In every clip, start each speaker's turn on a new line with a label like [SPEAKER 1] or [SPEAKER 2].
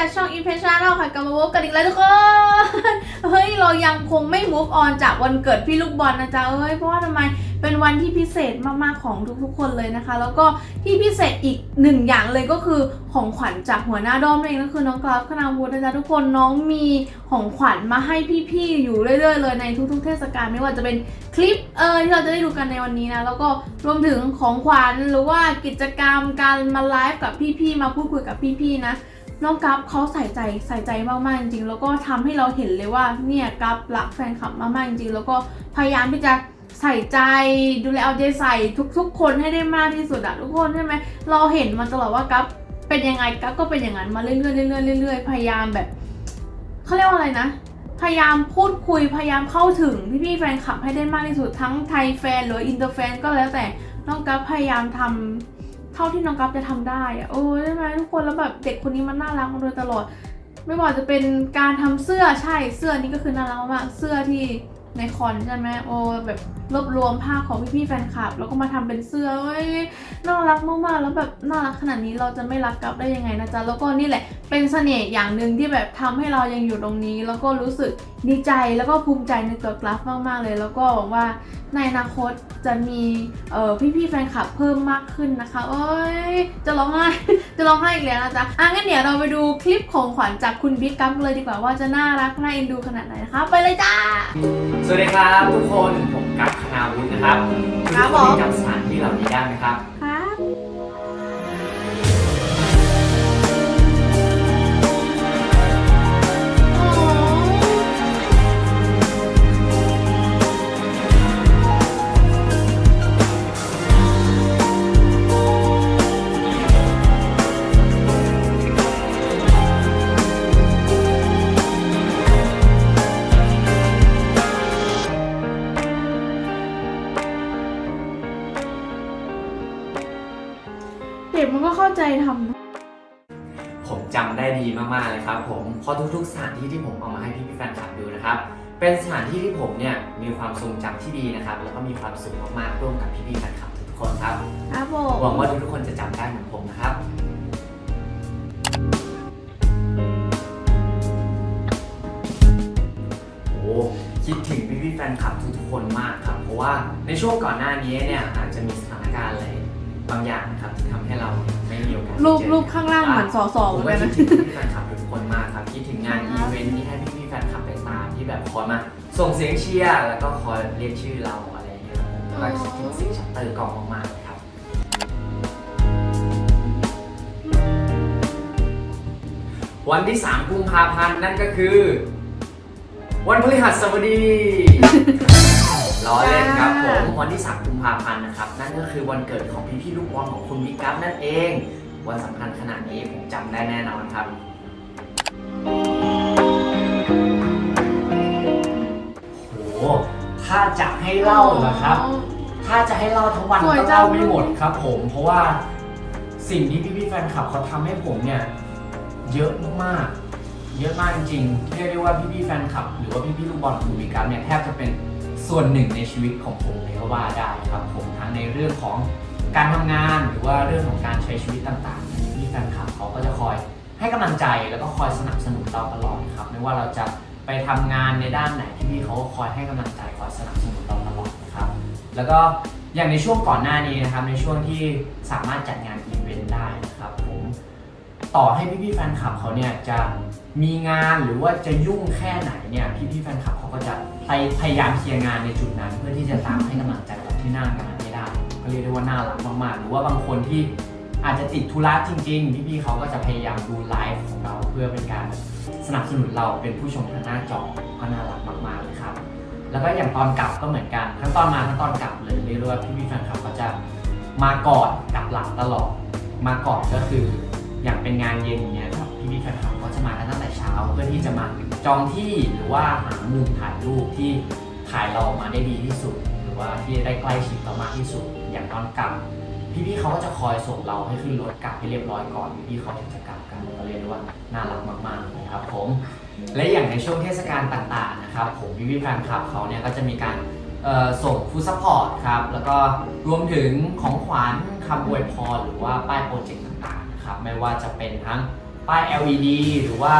[SPEAKER 1] จากช่อง i m p r e s s i o n ค่ะกลับมาพบกันอีกแล้วทุกคน เฮ้ย เรายังคงไม่ move on จากวันเกิดพี่ลูกบอลนะจ๊ะ เอ้ย เพราะว่าทำไมเป็นวันที่พิเศษมาก ๆ ของทุกๆ คนเลยนะคะ แล้วก็ที่พิเศษอีกหนึ่งอย่างเลยก็คือของขวัญจากหัวหน้าด้อมนั่นเองก็คือน้องกราฟคณาวุฒินะจ๊ะทุกคนน้องมีของขวัญมาให้พี่ๆ อยู่เรื่อย ๆ เลยในทุก ๆ เทศกาลไม่ว่าจะเป็นคลิปเออที่เราจะได้ดูกันในวันนี้นะแล้วก็รวมถึงของขวัญหรือว่ากิจกรรมการมาไลฟ์กับพี่ๆ มาพูดคุยกับพี่ๆ นะ น้องกัฟเขาใส่ใจใส่ใจมากๆจริงๆแล้วก็ทำให้เราเห็นเลยว่าเนี่ยกัฟรักแฟนคลับมากๆจริงๆแล้วก็พยายามที่จะใส่ใจดูแลเอาใจใส่ทุก ๆ คนให้ได้มากที่สุดอะทุกคนใช่ไหมเราเห็นมาตลอดว่ากัฟเป็นยังไงกัฟก็เป็นอย่างนั้นมาเรื่อยๆเรื่อยๆเรื่อยๆพยายามแบบเขาเรียกว่าอะไรนะ พยายามพูดคุยพยายามเข้าถึงพี่ๆแฟนคลับให้ได้มากที่สุดทั้งไทยแฟนหรืออินเตอร์แฟนก็แล้วแต่น้องกัฟพยายามทำเท่าที่น้องกัฟจะทำได้อะโอ้ใช่ไหมทุกคนแล้วแบบเด็กคนนี้มันน่ารักมาโดยตลอด ไม่ว่าจะเป็นการทำเสื้อใช่เสื้อนี้ก็คือน่ารักมากเสื้อที่ ในคอนใช่ไหมโอ้แบบรวบรวมภาพของพี่ๆแฟนคลับ แล้วก็มาทำเป็นเสื้อเอ้ยน่ารักมากๆแล้วแบบน่ารักขนาดนี้เราจะไม่รักกัฟได้ยังไงนะจ๊ะแล้วก็นี่แหละเป็นเสน่ห์อย่างหนึ่งที่แบบทำให้เรายังอยู่ตรงนี้ แล้วก็รู้สึกดีใจแล้วก็ภูมิใจในตัวกราฟมากๆเลย แล้วก็หวังว่าในอนาคตจะมีเอ่อพี่ๆแฟนคลับเพิ่มมากขึ้นนะคะเอ้ยจะร้องไห้จะร้องไห้อีกแล้วนะจ๊ะอะงั้นเดี๋ยวเราไปดูคลิปของขวัญจากคุณบิ๊กกัฟเลยดีกว่าว่าจะน่ารักน่าเอ็นดูขนาดไหนนะคะไปเลยจ้า
[SPEAKER 2] สวัสดีครับทุกคนผมกับคณาวุฒินะครับ
[SPEAKER 1] ครับ
[SPEAKER 2] ทุก
[SPEAKER 1] ผม
[SPEAKER 2] นจำสถานที่เหล่านี้ได้ไหมครับ พี่ๆแฟนคลับดูนะครับ เป็นสถานที่ที่ผมเนี่ยมีความทรงจำที่ดีนะครับ แล้วก็มีความสุขมากๆร่วมกับพี่ๆแฟนคลับทุกๆคนครับ
[SPEAKER 1] ครับผ
[SPEAKER 2] หวัง
[SPEAKER 1] ม
[SPEAKER 2] ว่าทุกๆคนจะจำได้เหมือนผมนะครับ โอ้คิดถึงพี่ๆแฟนคลับทุกๆคนมากครับ เพราะว่าในช่วงก่อนหน้านี้เนี่ยอาจจะมีสถานการณ์อะไรบางอย่างนะครับที่ทำให้เราไม่มีโอกาสได้
[SPEAKER 1] รูป
[SPEAKER 2] เจอ
[SPEAKER 1] รูปข้างล่างเหมือนสอสอ
[SPEAKER 2] ผ
[SPEAKER 1] เหมื
[SPEAKER 2] ม
[SPEAKER 1] อน
[SPEAKER 2] ก็
[SPEAKER 1] กัน
[SPEAKER 2] คิ
[SPEAKER 1] นะ
[SPEAKER 2] ดถึงพี่ๆแฟนคลับทุกคนมากครับ คิดถึงงาน
[SPEAKER 1] ค
[SPEAKER 2] อี
[SPEAKER 1] รับ
[SPEAKER 2] เวนท์ที่ให้พี่ๆ ที่แบบคอยมาส่งเสียงเชียร์แล้วก็คอยเรียกชื่อเราอะไรอย่างเงี้ยครับผมก็คิดถึงสิ่งชัตเตอร์กองมากๆเลยครับ วันที่ 3 กุมภาพันธ์นั่นก็คือ วันพฤหัสบดีล้อเล่นครับผมวันที่ 3 กุมภาพันธ์นะครับ นั่นก็คือวันเกิดของพี่ๆลูกบอลของคุณวิกัฟนั่นเอง วันสำคัญขนาดนี้ผมจำได้แน่นอนครับ ถ้าจะให้เล่าเหรอครับ ถ้าจะให้เล่าทั้งวัน
[SPEAKER 1] สวย
[SPEAKER 2] ก็
[SPEAKER 1] จัง
[SPEAKER 2] เล่าไม่หมดครับ ผม เพราะว่าสิ่งที่พี่ๆแฟนคลับเขาทำให้ผมเนี่ยเยอะมากๆ เยอะมากจริงๆเรียกได้ว่าพี่ๆแฟนคลับ หรือว่าพี่ๆลูกบอลคุณวิกัฟเนี่ยแทบจะเป็นส่วนหนึ่งในชีวิตของผมเลยก็ว่าได้ครับ ผมทั้งในเรื่องของการทำงานหรือว่าเรื่องของการใช้ชีวิตต่างๆพี่ๆแฟนคลับเขาก็จะคอยให้กำลังใจแล้วก็คอยสนับสนุนเราตลอดครับ ไม่ว่าเราจะ ไปทำงานในด้านไหนที่พี่เขาก็คอยให้กำลังใจคอยสนับสนุนเราตลอดนะครับ แล้วก็อย่างในช่วงก่อนหน้านี้นะครับ ในช่วงที่สามารถจัดงานอีเวนต์ได้นะครับผมต่อให้พี่ๆแฟนคลับเขาเนี่ยจะมีงานหรือว่าจะยุ่งแค่ไหนเนี่ยพี่ๆแฟนคลับเขาก็จะพยพยายามเคลียร์งานในจุดนั้น เพื่อที่จะตามให้กำลังใจเราที่หน้างานให้ได้ ก็เรียกได้ว่าน่ารักมากๆ หรือว่าบางคนที่ อาจจะติดธุระจริง ๆ พี่ๆเขาก็จะพยายามดูไลฟ์ของเราเพื่อเป็นการสนับสนุนเราเป็นผู้ชมทางหน้าจอก็น่ารักมากๆเลยครับ แล้วก็อย่างตอนกลับก็เหมือนกัน ทั้งตอนมาทั้งตอนกลับเลยเรียกว่าพี่พี่ๆแฟนคลับก็จะมาก่อนกลับหลังตลอด มาก่อนก็คืออย่างเป็นงานเย็นเงี้ยครับพี่พี่ๆแฟนคลับก็จะมากันตั้งแต่เช้า เพื่อที่จะมาจองที่หรือว่าหามุมถ่ายรูปที่ถ่ายเราออกมาได้ดีที่สุด หรือว่าที่ได้ใกล้ชิดเรามากที่สุด อย่างตอนกลับ พี่พี่ๆเขาก็จะคอยส่งเราให้ขึ้นรถกลับให้เรียบร้อยก่อนพี่พี่ๆเขาถึงจะกลับกันก็เรียกได้ว่าน่ารักมากๆเลยครับผมและอย่างในช่วงเทศกาลต่างๆนะครับผมพี่พี่ๆแฟนคลับเขาเนี่ยก็จะมีการส่งฟูดซัพพอร์ตครับแล้วก็รวมถึงของขวัญคำอวยพรหรือว่าป้ายโปรเจกต์ต่างๆนะครับไม่ว่าจะเป็นทั้งป้าย LED หรือว่า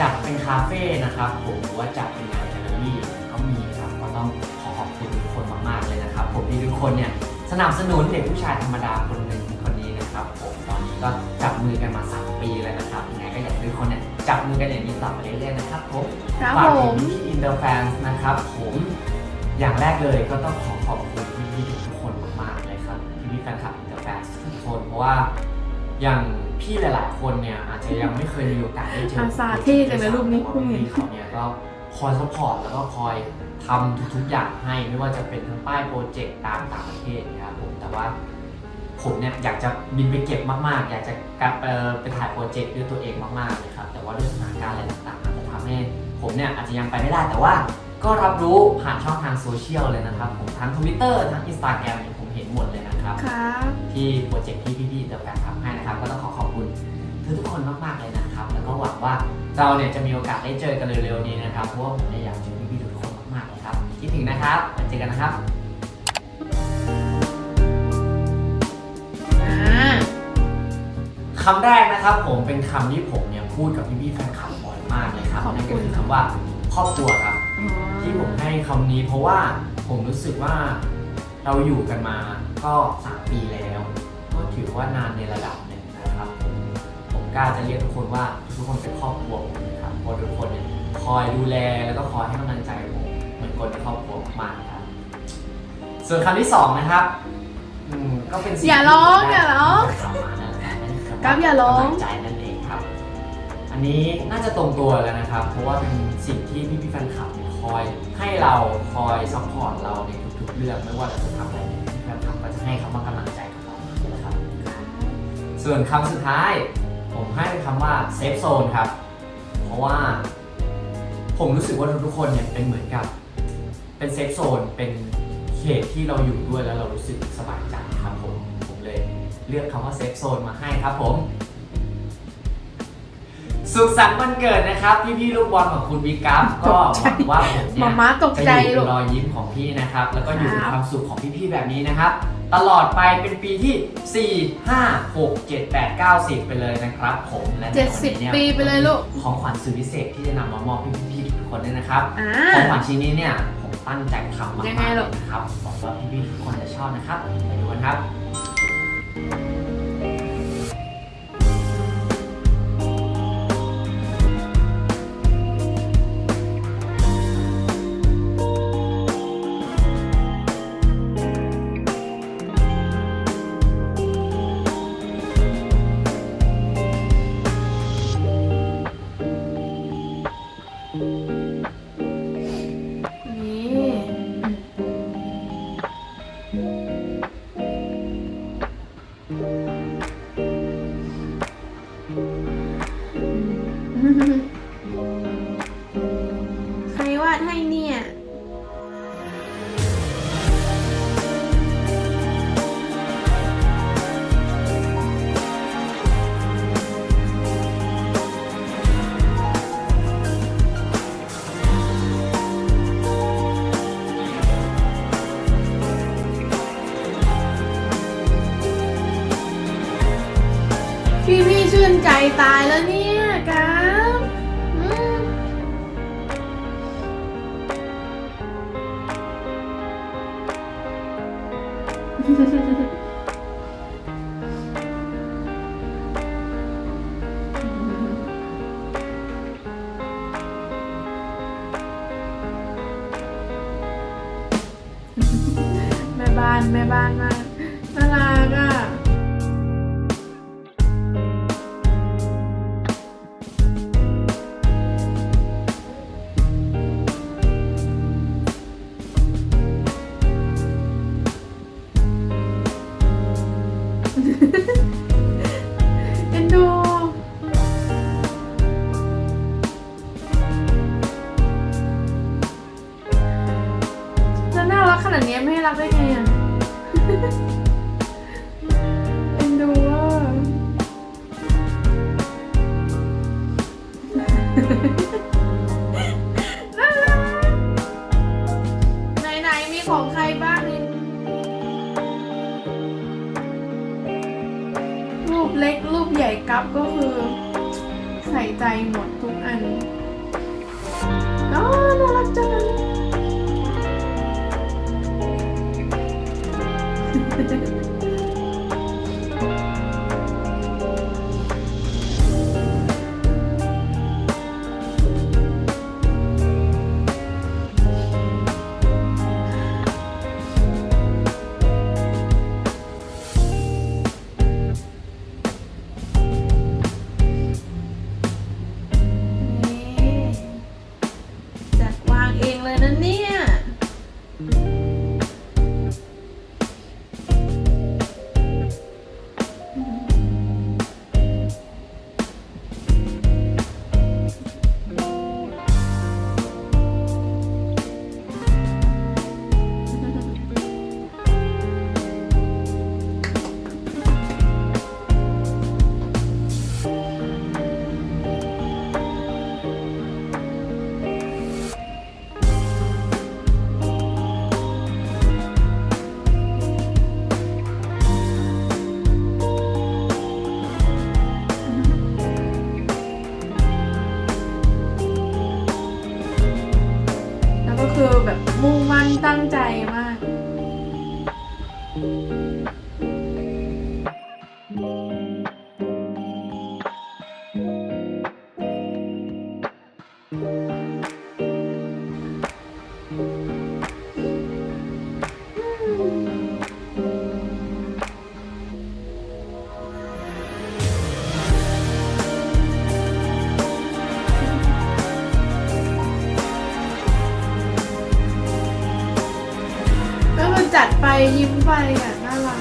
[SPEAKER 2] จัดเป็นคาเฟ่นะครับผมหรือว่าจัดเป็นงานแกลเลอรี่ก็มีครับก็ต้องขอขอบคุณทุกคนมากๆเลยนะครับผมที่ทุกคนเนี่ย สนับสนุนเด็กผู้ชายธรรมดาคนหนึ่งคนนี้นะครับผมตอนนี้ก็จับมือกันมา 3 ปีแล้วนะครับยังไงก็อยากให้ทุกคนเนี่ยจับมือกันอย่างนี้ต่อไปเรื่อยๆนะครับผม
[SPEAKER 1] ครับ
[SPEAKER 2] ฝาก
[SPEAKER 1] ผ
[SPEAKER 2] ถึ
[SPEAKER 1] ม
[SPEAKER 2] งพี่อินเตอร์แฟนนะครับผมอย่างแรกเลยก็ต้องขอขอบคุณพี่ๆทุกคนมากๆเลยครับพี่ๆแฟนคลับอินเตอร์แฟนทุกคนเพราะว่าอย่างพี่หลาย ๆ คนเนี่ยอาจจะยังไม่เคยมีโอกาสได้เจอ
[SPEAKER 1] อาซาเท่จังเลยรูปนี้
[SPEAKER 2] เพราะว่าพี่เขาเนี่ยก็ คอยซัพพอร์ตแล้วก็คอยทำทุกๆอย่างให้ไม่ว่าจะเป็นทั้งป้ายโปรเจกต์ตามต่างประเทศนะครับผมแต่ว่าผมเนี่ยอยากจะบินไปเก็บมากๆ อยากจะกลับเอ่อไปถ่ายโปรเจกต์ด้วยตัวเองมากๆเลยครับแต่ว่าด้วยสถานการณ์อะไรต่างๆอาจจะทำให้ผมเนี่ยอาจจะยังไปไม่ได้แต่ว่าก็รับรู้ผ่านช่องทางโซเชียลเลยนะครับผมทั้ง Twitter ทั้ง Instagram เนี่ยผมเห็นหมดเลยนะครับ
[SPEAKER 1] ครับ
[SPEAKER 2] ที่โปรเจกต์ที่พี่ๆเดอะแฟนทำให้นะครับ ก็ต้องขอขอบคุณทุกๆคนมากๆเลยนะครับ แล้วก็หวังว่า เราเนี่ยจะมีโอกาสได้เจอกันเร็วๆนี้นะครับเพราะว่าผมเนี่ยอยากเจอพี่ๆทุกคนมากๆเลยครับคิดถึงนะครับไว้เจอกันนะครับ
[SPEAKER 1] อ่า
[SPEAKER 2] คำแรกนะครับผมเป็นคำที่ผมเนี่ยพูดกับพี่ๆแฟนคลับบ่อยมากเลยครับ
[SPEAKER 1] ขอบคุณ
[SPEAKER 2] นั่นก็คือคำว่าครอบครัวครับ ที่ผมให้คำนี้เพราะว่าผมรู้สึกว่าเราอยู่กันมาก็ 3 ปีแล้ว ก็ถือว่านานในระดับหนึ่ง กล้าจะเรียกทุกคนว่าทุกคนเป็นครอบครัวผมนะครับเพราะทุกคนเนี่ยคอยดูแลแล้วก็คอยให้กำลังใจผมเหมือนคนในครอบครัวมากๆครับ ส่วนคำที่สองนะครับอืมก็เป็นสิ่ง
[SPEAKER 1] อย่า
[SPEAKER 2] ที่
[SPEAKER 1] ร้อง
[SPEAKER 2] ผมได้
[SPEAKER 1] อย่าร้อง
[SPEAKER 2] ทำมานั่นแหละนั่นคื
[SPEAKER 1] ครับอย่าร้อง
[SPEAKER 2] กำลังใจนั่นเองครับ อันนี้น่าจะตรงตัวแล้วนะครับ เพราะว่าเป็นสิ่งที่พี่พี่ๆแฟนคลับเนี่ยคอยให้เราคอยซัพพอร์ตเราในทุกๆเรื่องไม่ว่าเราจะทำอะไรเนี่ยพี่ๆแฟนคลับก็จะให้คำว่ากำลังใจกับเรานะครับ ส่วนคำสุดท้าย ผมให้เป็นคำว่าเซฟโซนครับ เพราะว่า ผมรู้สึกว่าทุกๆคนเนี่ยเป็นเหมือนกับ เป็นเซฟโซนเป็นเขตที่เราอยู่ด้วยแล้วเรารู้สึกสบายใจครับผมผมเลยเลือกคำว่าเซฟโซนมาให้ครับผม สุขสันต์วันเกิดนะครับ พี่พี่ๆลูกบอลของคุณบิ๊กกัฟก็หวังว่าผมเนี่
[SPEAKER 1] มายม่าตก
[SPEAKER 2] จะ
[SPEAKER 1] ใจ
[SPEAKER 2] อยู่
[SPEAKER 1] ลู
[SPEAKER 2] เป็
[SPEAKER 1] ก
[SPEAKER 2] นรอยยิ้มของพี่นะครับ แล้วก็อยู่เป็น
[SPEAKER 1] ครับ
[SPEAKER 2] ความสุขของพี่ๆแบบนี้นะครับ ตลอดไปเป็นปีที่ 4 5 6 7 8 9 10 ไปเลยนะครับผมและใน
[SPEAKER 1] เจ็ด
[SPEAKER 2] วัน
[SPEAKER 1] สิบ
[SPEAKER 2] นี้เนี่ย
[SPEAKER 1] ปีไปเลยลูก
[SPEAKER 2] ของขวัญสุดพิเศษที่จะนำมามอบให้พี่ๆทุกคนด้วยนะครับ
[SPEAKER 1] อ่า
[SPEAKER 2] ของขวัญชิ้นนี้เนี่ยผมตั้งใจทำมาก
[SPEAKER 1] ยัง
[SPEAKER 2] ๆ
[SPEAKER 1] ไง
[SPEAKER 2] เล
[SPEAKER 1] ลูก
[SPEAKER 2] ยนะครับหวังว่าพี่ๆทุกคนจะชอบนะครับไปดูกันครับ
[SPEAKER 1] นี่ พี่พี่ชื่นใจตายแล้วเนี่ยครั ใหญ่กับก็คือใส่ใจหมดทุกอันก็น่ารักจังนี่ ไปอะน่ารัก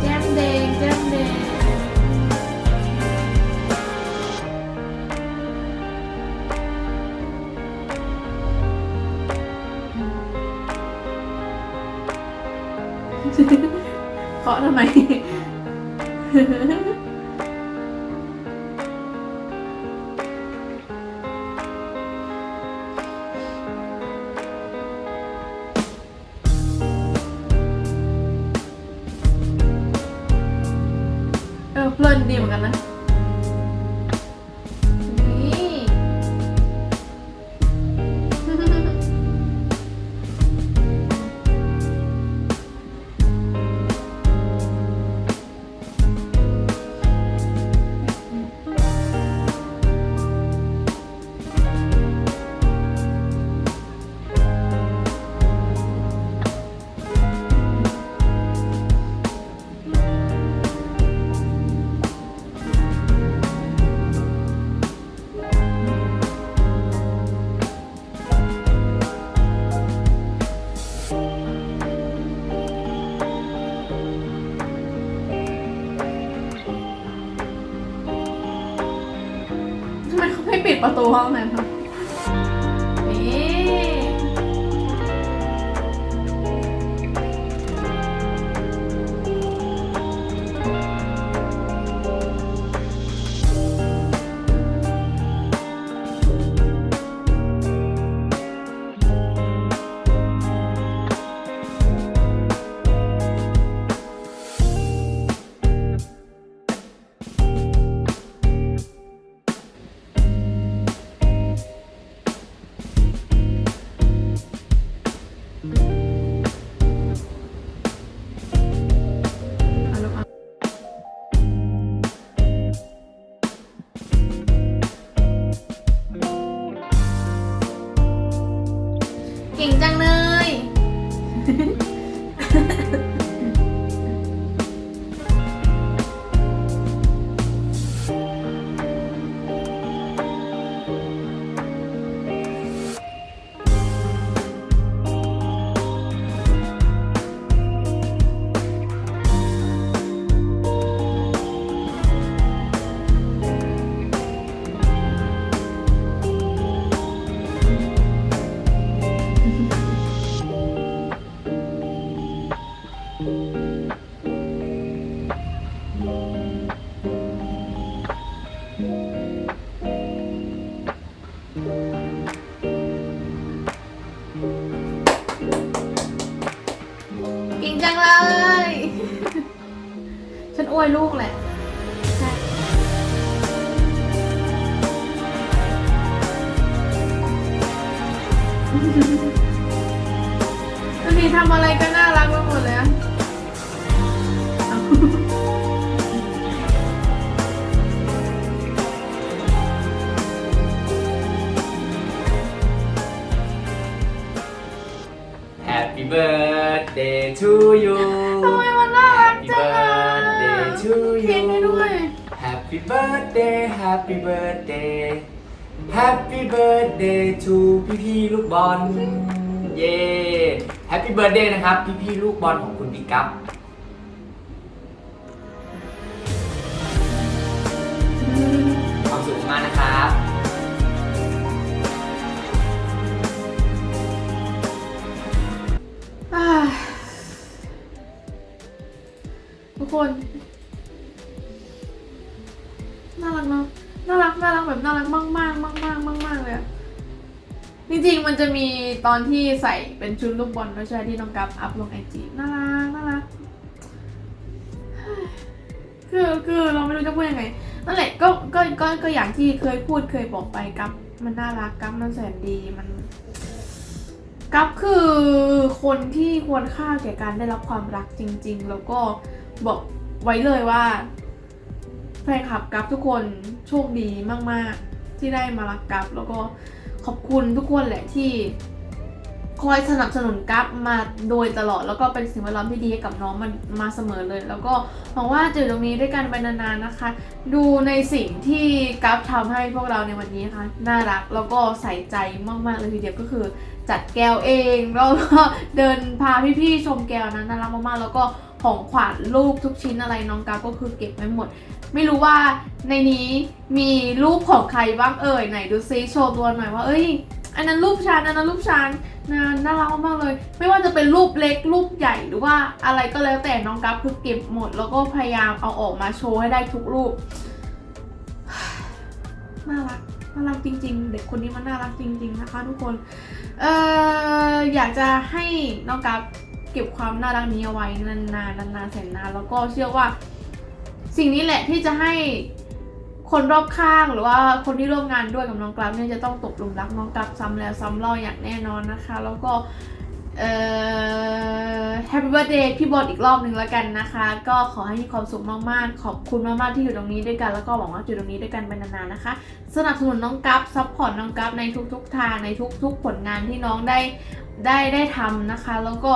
[SPEAKER 1] แก้มแดงแก้มแดงเคาะทำไม ประตูห้องนั้นคะ วันนี้ทำอะไรก็น่ารักไปหมดเลยอะเอา
[SPEAKER 2] แฮปปี้เบิร์ดเดย์ทูยู
[SPEAKER 1] ทำไมมันน่ารัก
[SPEAKER 2] Happy
[SPEAKER 1] จังอะ
[SPEAKER 2] birthday to
[SPEAKER 1] เพลงให้ด้วย
[SPEAKER 2] Happy birthday Happy birthday Happy birthday to พี่พี่ลูกบอล เย้ Happy birthday นะครับ พี่พี่ลูกบอลของคุณบิ๊กกัฟความสุขมากนะครับ
[SPEAKER 1] ทุกคน น่ารักเนาะ น่ารักน่ารักแบบน่ารักมากมากมากมากมากมากเลยอะจริงๆมันจะมีตอนที่ใส่เป็นชุดลูกบอลด้วยใช่ที่น้องกัฟอัพลงไอจีน่ารักน่ารักคือคือเราไม่รู้จะพูดยังไงนั่นแหละก็ก็ก็ก็อย่างที่เคยพูดเคยบอกไปกัฟมันน่ารักกัฟมันแสนดีมันกัฟคือคนที่ควรค่าแก่การได้รับความรักจริง ๆ แล้วก็บอกไว้เลยว่าแฟนคลับกัฟทุกคน โชคดีมากๆ ที่ได้มารักกัฟแล้วก็ขอบคุณทุกคนแหละที่คอยสนับสนุนกัฟมาโดยตลอดแล้วก็เป็นสิ่งแวดล้อมที่ดีให้กับน้องมันมาเสมอเลย แล้วก็หวังว่าจะอยู่ตรงนี้ด้วยกันไปนานๆนะคะ ดูในสิ่งที่กัฟทำให้พวกเราในวันนี้นะคะน่ารักแล้วก็ใส่ใจมากๆเลยทีเดียวก็คือ จัดแก้วเองแล้วก็เดินพาพี่ๆชมแก้วนั้นน่ารักมากๆแล้วก็ของขวัญลูกทุกชิ้นอะไรน้องกาก็คือเก็บไว้หมด ไม่รู้ว่าในนี้มีรูปของใครบ้างเอ่ยไหนดูซิโชว์ตัวหน่อยว่าเอ้ย อันนั้นรูปฉันอันนั้นรูปฉันนะน่ารักมากเลย ไม่ว่าจะเป็นรูปเล็กรูปใหญ่หรือว่าอะไรก็แล้วแต่น้องกัฟคือเก็บหมด แล้วก็พยายามเอาออกมาโชว์ให้ได้ทุกรูปน่ารักน่ารักจริง ๆ เด็กคนนี้มันน่ารักจริง ๆ นะคะ ทุกคนเอ่ออยากจะให้น้องกัฟเก็บความน่ารักนี้เอาไว้นานๆนานๆแสนนานแล้วก็เชื่อว่า สิ่งนี้แหละที่จะให้คนรอบข้างหรือว่าคนที่ร่วมงานด้วยกับน้องกราฟเนี่ยจะต้องตกหลุมรักน้องกราฟซ้ำแล้วซ้ำเล่าอย่างแน่นอนนะคะ แล้วก็เอ่อ Happy Birthday พี่บอลอีกรอบหนึ่งแล้วกันนะคะ ก็ขอให้มีความสุขมากๆ ขอบคุณมากๆที่อยู่ตรงนี้ด้วยกันแล้วก็หวังว่าอยู่ตรงนี้ด้วยกันไปนานๆนะคะ สนับสนุนน้องกัฟซัพพอร์ตน้องกัฟในทุกๆทางในทุกๆผลงานที่น้องได้ได้ได้ทำนะคะ แล้วก็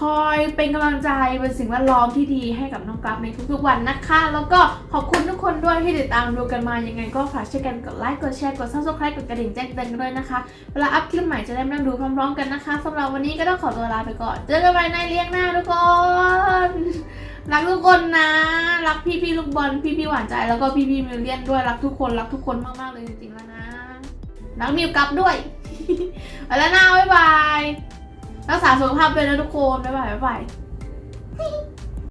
[SPEAKER 1] คอยเป็นกำลังใจเป็นสิ่งแวดล้อมที่ดีให้กับน้องกัฟในทุกๆวันนะคะ แล้วก็ขอบคุณทุกคนด้วยที่ติดตามดูกันมายังไง ก็ฝากช่วยกันกดไลค์กดแชร์กด subscribe กดกระดิ่งแจ้งเตือนกันด้วยนะคะ เวลาอัพคลิปใหม่จะได้ไม่ต้องดูพร้อมๆกันนะคะสำหรับวันนี้ก็ต้องขอตัวลาไปก่อนเจอกันใหม่ในเลี้ยงหน้าทุกคนรักทุกคนนะ รักพี่พี่ลูกบอลพี่พี่หวานใจแล้วก็พี่พี่มิวเลียนด้วยรักทุกคนรักทุกคนมากๆเลยจริงๆแล้วนะรักมิวกับด้วยไปแล้วนะบ๊ายบาย รักษาสุขภาพด้วยนะทุกคน บ๊ายบายบ๊ายบาย